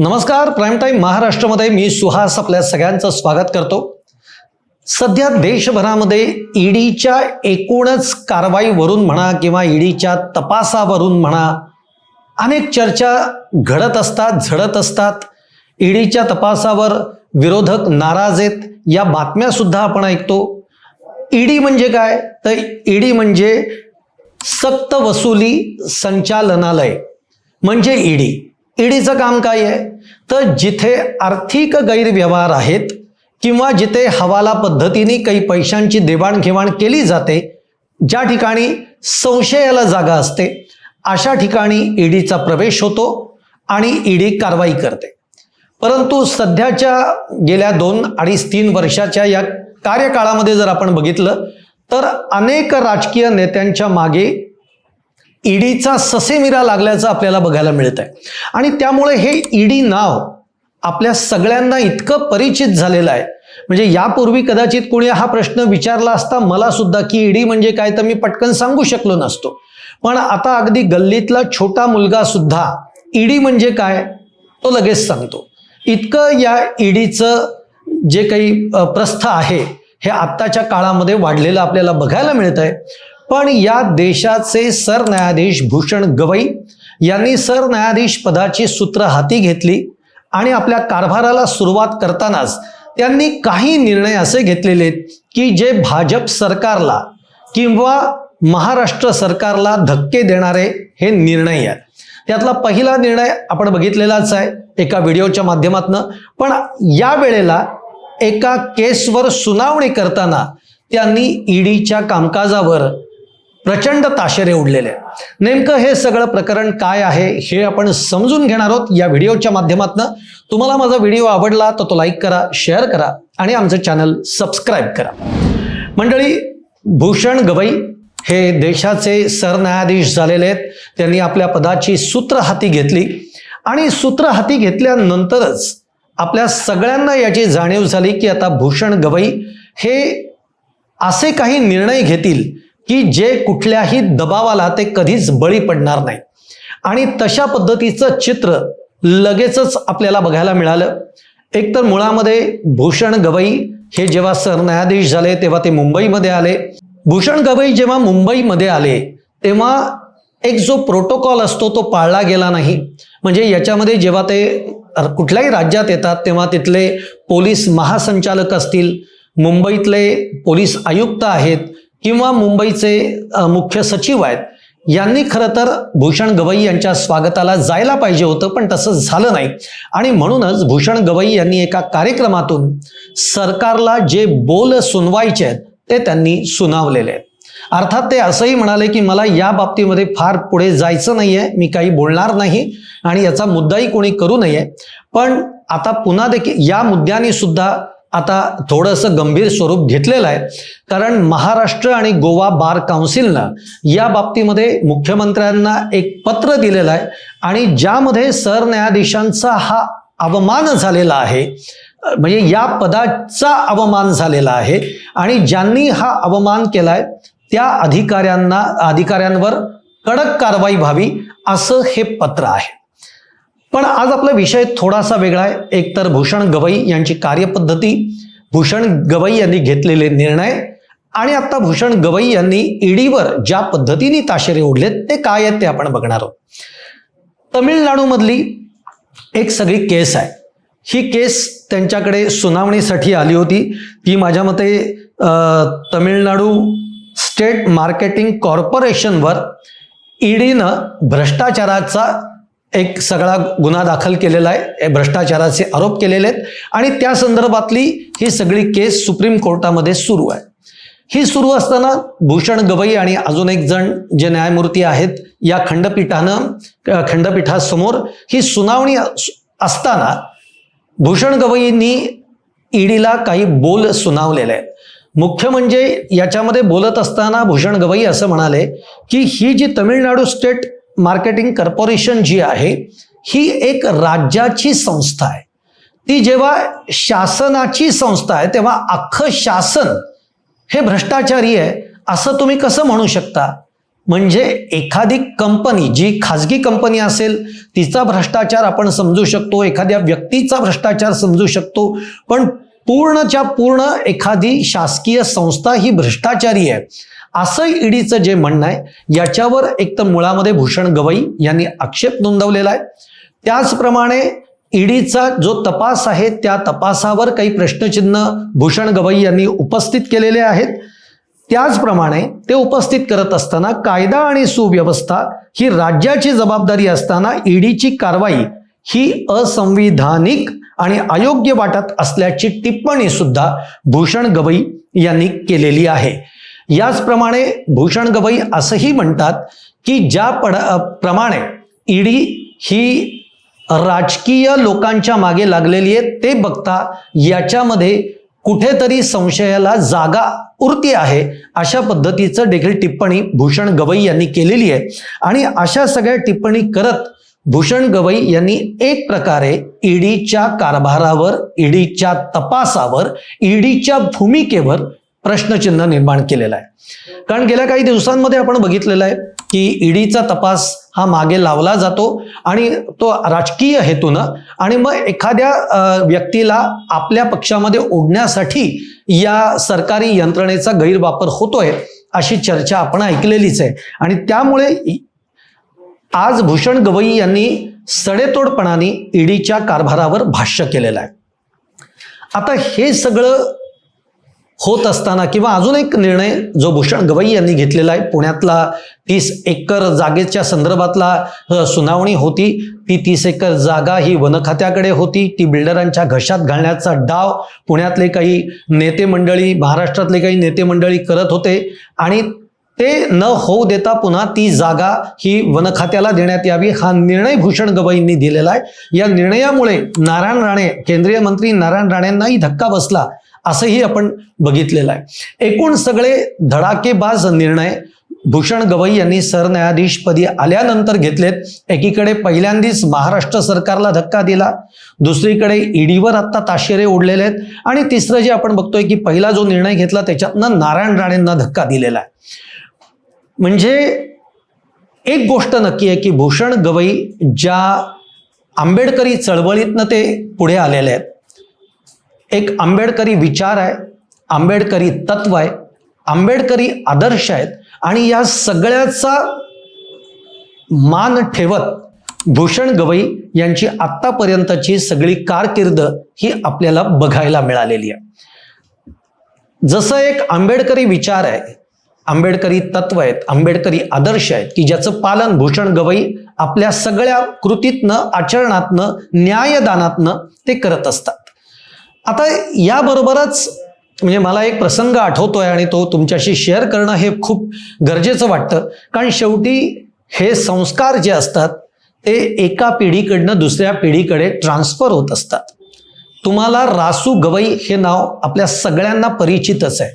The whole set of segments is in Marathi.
नमस्कार प्राईम टाईम महाराष्ट्रामध्ये मी सुहास आपल्या सगळ्यांचं स्वागत करतो. सध्या देशभरामध्ये ईडीच्या एकूणच कारवाईवरून म्हणा किंवा ईडीच्या तपासावरून म्हणा अनेक चर्चा घडत असतात झडत असतात. ईडीच्या तपासावर विरोधक नाराज आहेत या बातम्या सुद्धा आपण ऐकतो. ईडी म्हणजे काय? तर ईडी म्हणजे सक्त वसुली संचालनालय. म्हणजे ईडी. ईडीचं काम काय आहे? तर जिथे आर्थिक गैरव्यवहार आहेत किंवा जिथे हवाला पद्धतीने काही पैशांची देवाणघेवाण केली जाते ज्या ठिकाणी संशयाला जागा असते अशा ठिकाणी ईडीचा प्रवेश होतो आणि ईडी कारवाई करते. परंतु सध्याच्या गेल्या दोन अडीच तीन वर्षाच्या या कार्यकाळामध्ये जर आपण बघितलं तर अनेक राजकीय नेत्यांच्या मागे ईडीचा ससेमिरा लागल्याचं आपल्याला बघायला मिळत आहे आणि त्यामुळे हे ईडी नाव आपल्या सगळ्यांना इतकं परिचित झालेलं आहे. म्हणजे यापूर्वी कदाचित कोणी हा प्रश्न विचारला असता मला सुद्धा की ईडी म्हणजे काय तर मी पटकन सांगू शकलो नसतो. पण आता अगदी गल्लीतला छोटा मुलगा सुद्धा ईडी म्हणजे काय तो लगेच सांगतो. इतकं या ईडीचं जे काही प्रस्थ आहे हे आत्ताच्या काळामध्ये वाढलेलं आपल्याला बघायला मिळत आहे पण या देशाचे सरन्यायाधीश भूषण गवई यांनी सरन्यायाधीश पदाची सूत्र हाती घेतली आणि आपल्या कारभाराला सुरुवात करतानाच त्यांनी काही निर्णय असे घेतलेले आहेत की जे भाजप सरकारला किंवा महाराष्ट्र सरकारला धक्के देणारे हे निर्णय आहेत. त्यातला पहिला निर्णय आपण बघितलेलाच आहे एका व्हिडिओच्या माध्यमातून. पण या वेळेला एका केसवर सुनावणी करताना त्यांनी ईडीच्या कामकाजावर प्रचंड ताशेरे उडलेले. आहेत. नेमकं हे सगळं प्रकरण काय आहे हे आपण समजून घेणार आहोत या व्हिडिओच्या माध्यमातून. तुम्हाला माझा व्हिडिओ आवडला तर तो लाईक करा शेअर करा आणि आमचं चॅनल सबस्क्राईब करा. मंडळी भूषण गवई हे देशाचे सरन्यायाधीश झालेले आहेत. त्यांनी आपल्या पदाची सूत्र हाती घेतली आणि सूत्र हाती घेतल्यानंतरच आपल्या सगळ्यांना याची जाणीव झाली की आता भूषण गवई हे असे काही निर्णय घेतील की जे कुठल्याही दबावाला ते कधीच बळी पडणार नाही. आणि तशा पद्धतीचं चित्र लगेचच आपल्याला बघायला मिळालं. एकतर मुळामध्ये भूषण गवई हे जेव्हा सरन्यायाधीश झाले तेव्हा ते मुंबईमध्ये आले. भूषण गवई जेव्हा मुंबईमध्ये आले तेव्हा एक जो प्रोटोकॉल असतो तो पाळला गेला नाही. म्हणजे याच्यामध्ये जेव्हा ते कुठल्याही राज्यात येतात तेव्हा तिथले पोलीस महासंचालक असतील मुंबईतले पोलीस आयुक्त आहेत किंवा मुंबईचे मुख्य सचिव आहेत यांनी खरं तर भूषण गवई यांच्या स्वागताला जायला पाहिजे होतं पण तसं झालं नाही. आणि म्हणूनच भूषण गवई यांनी एका कार्यक्रमातून सरकारला जे बोल सुनवायचे आहेत ते त्यांनी सुनावलेले आहेत. अर्थात ते असंही म्हणाले की मला या बाबतीमध्ये फार पुढे जायचं नाहीये मी काही बोलणार नाही आणि याचा मुद्दाही कोणी करू नये. पण आता पुन्हा देखील या मुद्द्याने सुद्धा आता थोडंसं गंभीर स्वरूप घेतलेलं आहे. कारण महाराष्ट्र आणि गोवा बार काउन्सिलनं या बाबतीमध्ये मुख्यमंत्र्यांना एक पत्र दिलेलं आहे आणि ज्यामध्ये सरन्यायाधीशांचा हा अवमान झालेला आहे. म्हणजे या पदाचा अवमान झालेला आहे आणि ज्यांनी हा अवमान केलाय त्या अधिकाऱ्यांना अधिकाऱ्यांवर कडक कारवाई व्हावी असं हे पत्र आहे. पण आज आपला विषय थोडासा वेगळा आहे. एकतर भूषण गवई यांची कार्यपद्धती भूषण गवई यांनी घेतलेले निर्णय आणि आता भूषण गवई यांनी ईडीवर ज्या पद्धतीने ताशेरे ओढलेत ते काय आहेत ते आपण बघणार आहोत. तमिळनाडूमधली एक सगळी केस आहे. ही केस त्यांच्याकडे सुनावणीसाठी आली होती. ती माझ्या मते तमिळनाडू स्टेट मार्केटिंग कॉर्पोरेशनवर ईडीनं भ्रष्टाचाराचा एक सगळा गुन्हा दाखल केलेला आहे. हे भ्रष्टाचाराचे आरोप केलेले आहेत. आणि त्या संदर्भातली ही सगळी केस सुप्रीम कोर्टामध्ये सुरू आहे. ही सुरू असताना भूषण गवई आणि अजून एक जण जे न्यायमूर्ती आहेत या खंडपीठानं खंडपीठासमोर ही सुनावणी अस- असताना भूषण गवईंनी ईडीला काही बोल सुनावलेले आहेत. मुख्य म्हणजे याच्यामध्ये बोलत असताना भूषण गवई असं म्हणाले की ही जी तमिळनाडू स्टेट मार्केटिंग कॉर्पोरेशन जी आहे ही एक राज्याची संस्था आहे. ती जेव्हा शासनाची संस्था आहे तेव्हा अख्खं शासन हे भ्रष्टाचारी आहे असं तुम्ही कसं म्हणू शकता? म्हणजे एखादी कंपनी जी खाजगी कंपनी असेल तिचा भ्रष्टाचार आपण समजू शकतो एखाद्या व्यक्तीचा भ्रष्टाचार समजू शकतो पण पूर्णच्या पूर्ण एखादी शासकीय संस्था ही भ्रष्टाचारी आहे. असं ईडीचं जे म्हणणं आहे याच्यावर एक तर मुळामध्ये भूषण गवई यांनी आक्षेप नोंदवलेला आहे. त्याचप्रमाणे ईडीचा जो तपास आहे त्या तपासावर काही प्रश्नचिन्ह भूषण गवई यांनी उपस्थित केलेले आहेत. त्याचप्रमाणे ते उपस्थित करत असताना कायदा आणि सुव्यवस्था ही राज्याची जबाबदारी असताना ईडीची कारवाई ही असंविधानिक आणि अयोग्य वाटत असल्याची टिप्पणी सुद्धा भूषण गवई यांनी केलेली आहे. याचप्रमाणे भूषण गवई असंही म्हणतात की ज्या पड प्रमाणे ईडी ही राजकीय लोकांच्या मागे लागलेली आहे ते बघता याच्यामध्ये कुठेतरी संशयाला जागा उरती आहे अशा पद्धतीचं देखील टिप्पणी भूषण गवई यांनी केलेली आहे. आणि अशा सगळ्या टिप्पणी करत भूषण गवई यांनी एक प्रकारे ईडीच्या कारभारावर ईडीच्या तपासावर ईडीच्या भूमिकेवर प्रश्नचिन्ह निर्माण केलेला आहे. कारण गेल्या काही दिवसांमध्ये आपण बघितलेलं आहे की ईडीचा तपास हा मागे लावला जातो आणि तो राजकीय हेतूनं आणि मग एखाद्या व्यक्तीला आपल्या पक्षामध्ये ओढण्यासाठी या सरकारी यंत्रणेचा गैरवापर होतोय अशी चर्चा आपण ऐकलेलीच आहे. आणि त्यामुळे आज भूषण गवई यांनी सडेतोडपणाने ईडीच्या कारभारावर भाष्य केलेलं आहे. आता हे सगळं होत असताना किंवा अजून एक निर्णय जो भूषण गवई यांनी घेतलेला आहे पुण्यातला तीस एकर जागेच्या संदर्भातला सुनावणी होती. ती तीस एकर जागा ही वनखात्याकडे होती. ती बिल्डरांच्या घशात घालण्याचा डाव पुण्यातले काही नेते मंडळी महाराष्ट्रातले काही नेते मंडळी करत होते. आणि ते न होऊ देता पुन्हा ती जागा ही वनखात्याला देण्यात यावी हा निर्णय भूषण गवईंनी दिलेला आहे. या निर्णयामुळे नारायण राणे केंद्रीय मंत्री नारायण राणेंनाही धक्का बसला. असंही आपण बघितलेलं आहे. एकूण सगळे धडाकेबाज निर्णय भूषण गवई यांनी सरन्यायाधीशपदी आल्यानंतर घेतलेत. एकीकडे पहिल्यांदाच महाराष्ट्र सरकारला धक्का दिला. दुसरीकडे ईडीवर आत्ता ताशेरे ओढलेले आहेत. आणि तिसरं जे आपण बघतोय की पहिला जो निर्णय घेतला त्याच्यातनं नारायण राणेंना धक्का दिलेला आहे. म्हणजे एक गोष्ट नक्की आहे की भूषण गवई ज्या आंबेडकरी चळवळीतनं ते पुढे आलेले आहेत. एक आंबेडकरी विचार आहे आंबेडकरी तत्व आहे आंबेडकरी आदर्श आहेत आणि या सगळ्याचा मान ठेवत भूषण गवई यांची आत्तापर्यंतची सगळी कारकीर्द ही आपल्याला बघायला मिळालेली आहे. जसं एक आंबेडकरी विचार आहे आंबेडकरी तत्व आहेत आंबेडकरी आदर्श आहेत की ज्याचं पालन भूषण गवई आपल्या सगळ्या कृतीतनं आचरणातनं न्यायदानातनं ते करत असतात. आता याबरोबरच म्हणजे मला एक प्रसंग आठवतोय आणि तो तुमच्याशी शेअर करणं हे खूप गरजेचं वाटतं. कारण शेवटी हे संस्कार जे असतात ते एका पिढीकडनं दुसऱ्या पिढीकडे ट्रान्सफर होत असतात. तुम्हाला रासू गवई हे नाव आपल्या सगळ्यांना परिचितच आहे.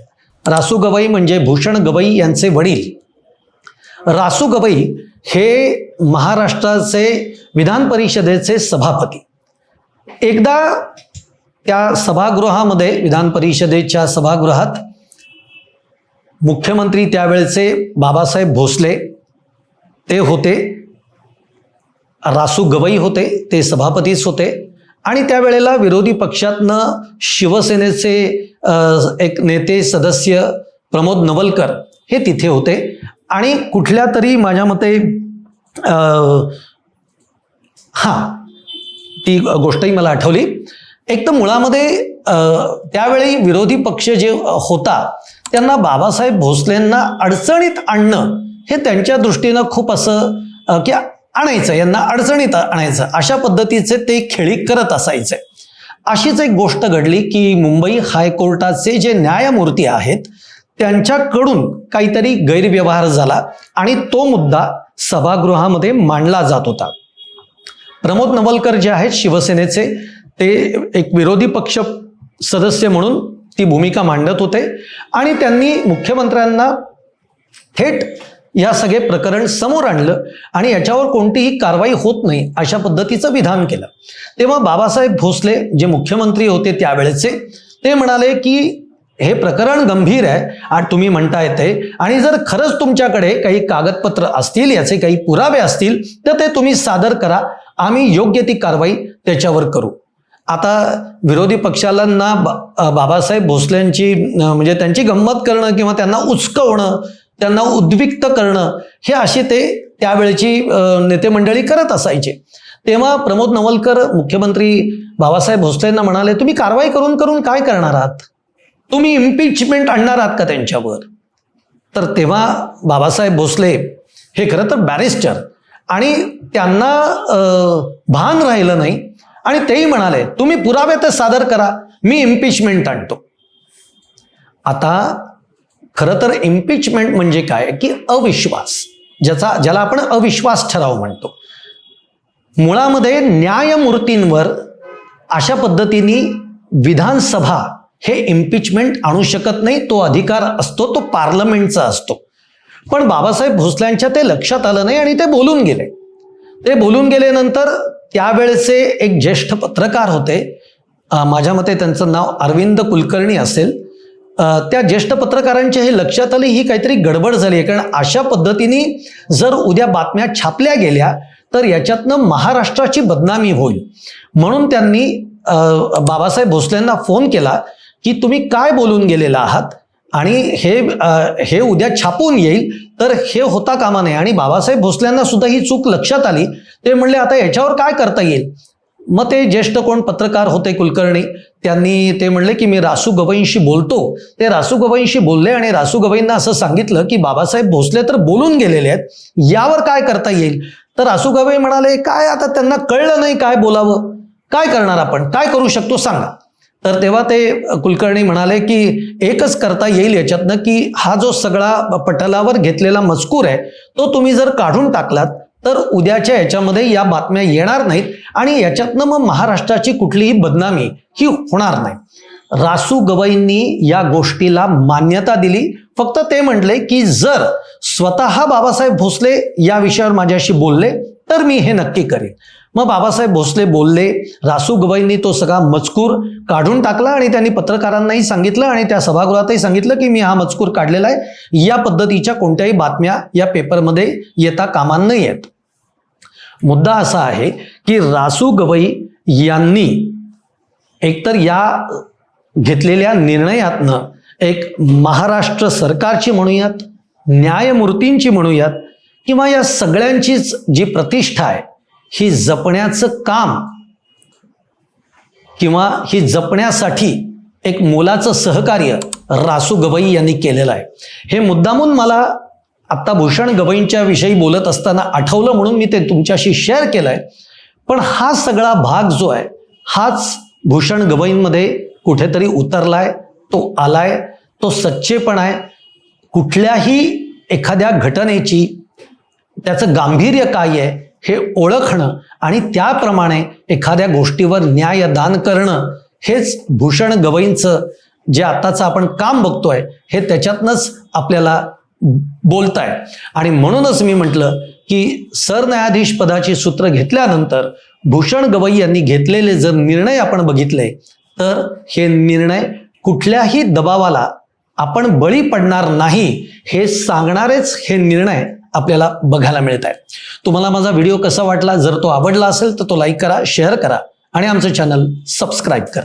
रासू गवई म्हणजे भूषण गवई यांचे वडील. रासू गवई हे महाराष्ट्राचे विधान परिषदेचे सभापती. एकदा त्या सभागृहामध्ये विधान परिषदेच्या सभागृहात मुख्यमंत्री त्यावेळेचे बाबासाहेब भोसले ते होते. रासू गवई होते ते सभापतीच होते. आणि त्यावेळेला विरोधी पक्षातनं शिवसेनेचे एक नेते सदस्य प्रमोद नवलकर हे तिथे होते. आणि कुठल्या तरी माझ्या मते हां ती गोष्टही मला आठवली. एक तर मुळामध्ये त्यावेळी विरोधी पक्ष जे होता त्यांना बाबासाहेब भोसलेंना अडचणीत आणणं हे त्यांच्या दृष्टीनं खूप असं की आणायचं यांना अडचणीत आणायचं. अशा पद्धतीचे ते खेळी करत असायचे. अशीच एक गोष्ट घडली की मुंबई हायकोर्टाचे जे न्यायमूर्ती आहेत त्यांच्याकडून काहीतरी गैरव्यवहार झाला आणि तो मुद्दा सभागृहामध्ये मांडला जात होता. प्रमोद नवलकर जे आहेत शिवसेनेचे ते एक विरोधी पक्ष सदस्य म्हणून ती भूमिका मांडत होते. आणि त्यांनी मुख्यमंत्र्यांना थेट या सगळे प्रकरण समोर आणलं आणि याच्यावर कोणतीही कारवाई होत नाही अशा पद्धतीचं विधान केलं. तेव्हा बाबासाहेब भोसले जे मुख्यमंत्री होते त्यावेळेचे ते म्हणाले की हे प्रकरण गंभीर आहे आणि तुम्ही म्हणता येते आणि जर खरंच तुमच्याकडे काही कागदपत्र असतील याचे काही पुरावे असतील तर ते तुम्ही सादर करा. आम्ही योग्य ती कारवाई त्याच्यावर करू. आता विरोधी पक्षालांना बाबासाहेब भोसलेंची म्हणजे त्यांची गंमत करणं किंवा त्यांना उचकवणं त्यांना उद्विक्त करणं हे असे ते त्यावेळची नेतेमंडळी नेते मंडळी करत असायचे. तेव्हा प्रमोद नवलकर मुख्यमंत्री बाबासाहेब भोसलेंना म्हणाले तुम्ही कारवाई करून करून काय करणार आहात? तुम्ही इम्पिचमेंट आणणार आहात का त्यांच्यावर? तर तेव्हा बाबासाहेब भोसले हे खरं तर बॅरिस्टर आणि त्यांना भान राहिलं नाही आणि तेही म्हणाले तुम्ही पुरावे तर सादर करा मी इम्पिचमेंट आणतो. आता खरं तर इम्पिचमेंट म्हणजे काय? की अविश्वास ज्याचा ज्याला आपण अविश्वास ठराव म्हणतो. मुळामध्ये न्यायमूर्तींवर अशा पद्धतीने विधानसभा हे इम्पिचमेंट आणू शकत नाही तो अधिकार असतो तो पार्लमेंटचा असतो. पण बाबासाहेब भोसल्यांच्या ते लक्षात आलं नाही आणि ते बोलून गेले. ते बोलून गेल्यानंतर त्यावेळेचे एक ज्येष्ठ पत्रकार होते. माझ्या मते त्यांचं नाव अरविंद कुलकर्णी असेल. त्या ज्येष्ठ पत्रकारांच्या हे लक्षात आली ही काहीतरी गडबड झाली आहे. कारण अशा पद्धतीने जर उद्या बातम्या छापल्या गेल्या तर याच्यातनं महाराष्ट्राची बदनामी होईल. म्हणून त्यांनी बाबासाहेब भोसलेंना फोन केला की तुम्ही काय बोलून गेलेला आहात? आणि हे हे उद्या छापून येईल. तर हे होता कामा नये. आणि बाबासाहेब भोसल्यांना सुद्धा ही चूक लक्षात आली. ते म्हणले आता याच्यावर काय करता येईल? मग ते ज्येष्ठ कोण पत्रकार होते कुलकर्णी त्यांनी ते म्हणले की मी रासू गवईंशी बोलतो. ते रासू गवईंशी बोलले आणि रासू गवईंना असं सांगितलं की बाबासाहेब भोसले तर बोलून गेलेले आहेत. यावर काय करता येईल? तर रासू गवई म्हणाले काय आता त्यांना कळलं नाही काय बोलावं? काय करणार आपण? काय करू शकतो? सांगा. तर तेव्हा ते कुलकर्णी म्हणाले की एकच करता येईल याच्यातनं की हा जो सगळा पटलावर घेतलेला मजकूर आहे तो तुम्ही जर काढून टाकलात तर उद्याच्या याच्यामध्ये या बातम्या येणार नाहीत आणि याच्यातनं मग महाराष्ट्राची कुठलीही बदनामी ही होणार नाही. रासू गवईंनी या गोष्टीला मान्यता दिली. फक्त ते म्हटले की जर स्वतः बाबासाहेब भोसले या विषयावर माझ्याशी बोलले तर मी हे नक्की करेन. मग बाबासाहेब भोसले बोलले रासू गवईंनी तो सगळा मजकूर काढून टाकला आणि त्यांनी पत्रकारांनाही सांगितलं आणि त्या सभागृहातही सांगितलं की मी हा मजकूर काढलेला आहे. या पद्धतीच्या कोणत्याही बातम्या या पेपरमध्ये येता कामा नाही आहेत मुद्दा असा आहे की रासू गवई यांनी एकतर या घेतलेल्या निर्णयातनं एक महाराष्ट्र सरकारची म्हणूयात न्यायमूर्तींची म्हणूयात किंवा या सगळ्यांचीच जी प्रतिष्ठा आहे ही जपण्याचं काम किंवा ही जपण्यासाठी एक मोलाचं सहकार्य रासू गवई यांनी केलेलं आहे. हे मुद्दामून मला आत्ता भूषण गवईंच्या विषयी बोलत असताना आठवलं म्हणून मी ते तुमच्याशी शेअर केलं आहे पण हा सगळा भाग जो आहे हाच भूषण गवईंमध्ये कुठेतरी उतरलाय तो आलाय तो सच्चेपण आहे. कुठल्याही एखाद्या घटनेची त्याचं गांभीर्य काय आहे हे ओळखणं आणि त्याप्रमाणे एखाद्या गोष्टीवर न्यायदान करणं हेच भूषण गवईंचं जे आत्ताचं आपण काम बघतोय हे त्याच्यातनंच आपल्याला बोलताय. आणि म्हणूनच मी म्हटलं की सरन्यायाधीश पदाची सूत्र घेतल्यानंतर भूषण गवई यांनी घेतलेले जर निर्णय आपण बघितले तर हे निर्णय कुठल्याही दबावाला आपण बळी पडणार नाही हे सांगणारेच हे निर्णय आपल्याला बघायला मिळत आहे तुम्हाला माझा व्हिडिओ कसा वाटला? जर तो आवडला असेल तर तो लाईक करा शेअर करा आणि आमचं चॅनल सबस्क्राईब करा.